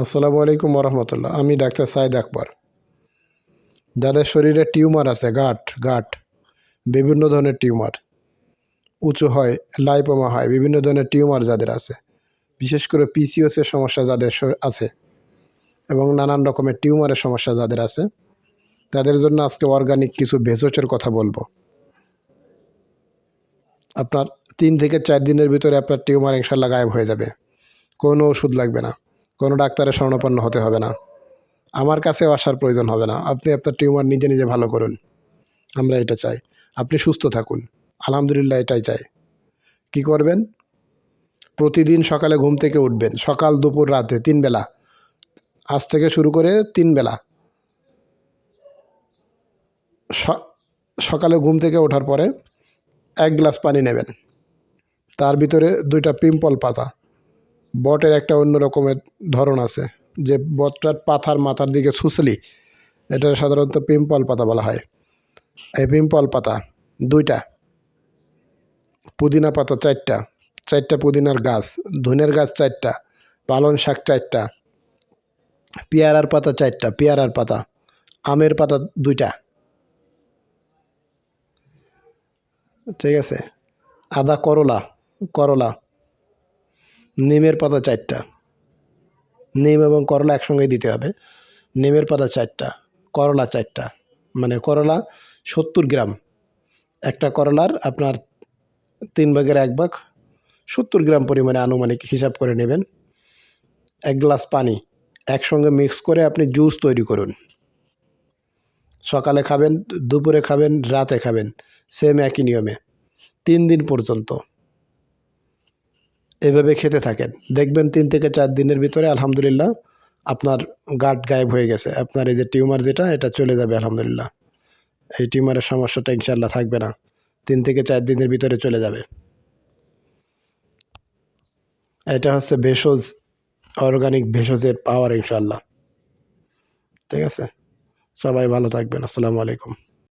আসসালামু আলাইকুম রহমতুল্লাহ আমি ডাক্তার সাইদ আকবর। যাদের শরীরে টিউমার আছে, গাঁট গাঁট, বিভিন্ন ধরনের টিউমার, উঁচু হয়, লাইপোমা হয়, বিভিন্ন ধরনের টিউমার যাদের আছে, বিশেষ করে পিসিওসের সমস্যা যাদের আছে এবং নানান রকমের টিউমারের সমস্যা যাদের আছে, তাদের জন্য আজকে অর্গানিক কিছু ভেষজের কথা বলব। আপনার তিন থেকে চার দিনের ভিতরে আপনার টিউমার ইনশাল্লাহ গায়েব হয়ে যাবে। কোনো ওষুধ লাগবে না। কোনো ডাক্তারের স্বর্ণপন্ন হতে হবে না। আমার কাছেও আসার প্রয়োজন হবে না। আপনি আপনার টিউমার নিজে নিজে ভালো করুন। আমরা এটা চাই। আপনি সুস্থ থাকুন। আলহামদুলিল্লাহ এটাই চাই। কি করবেন? প্রতিদিন সকালে ঘুম থেকে উঠবেন। সকাল, দুপুর, রাতে, তিন বেলা। আজ থেকে শুরু করে তিন বেলা। সকালে ঘুম থেকে ওঠার পরে এক গ্লাস পানি নেবেন। তার ভিতরে দুইটা পিম্পল পাতা। বটের একটা অন্য রকমের ধরন আছে। যে বটটার পাতার মাথার দিকে সুসলি এটা সাধারণত পিম্পল পাতা বলা হয়। এই পিম্পল পাতা দুইটা, পুদিনা পাতা চারটা চারটা পুদিনার গাছ, ধনের গাছ চারটা, পালং শাক চারটা, পেয়ারার পাতা চারটা, পেয়ারার পাতা, আমের পাতা দুইটা। ঠিক আছে? আদা করলা করলা নিমের পাতা চারটা। নিম এবং করলা একসঙ্গেই দিতে হবে। নিমের পাতা চারটা, করলা চারটা মানে করলা সত্তর গ্রাম। একটা করলার আপনার তিন ভাগের এক ভাগ সত্তর গ্রাম পরিমাণে আনুমানিক হিসাব করে নেবেন। এক গ্লাস পানি একসঙ্গে মিক্স করে আপনি জুস তৈরি করুন। সকালে খাবেন, দুপুরে খাবেন, রাতে খাবেন, সেম একই নিয়মে। তিন দিন পর্যন্ত। এভাবে খেতে থাকেন। দেখবেন তিন থেকে চার দিনের ভিতরে আলহামদুলিল্লাহ আপনার গাট গায়েব হয়ে গেছে। আপনার এই যে টিউমার যেটা, এটা চলে যাবে আলহামদুলিল্লাহ। এই টিউমারের সমস্যাটা ইনশাল্লাহ থাকবে না। তিন থেকে চার দিনের ভিতরে চলে যাবে। এটা হচ্ছে ভেষজ, অর্গানিক ভেষজের পাওয়ার ইনশাল্লাহ ঠিক আছে? সবাই ভালো থাকবেন। আসসালামু আলাইকুম।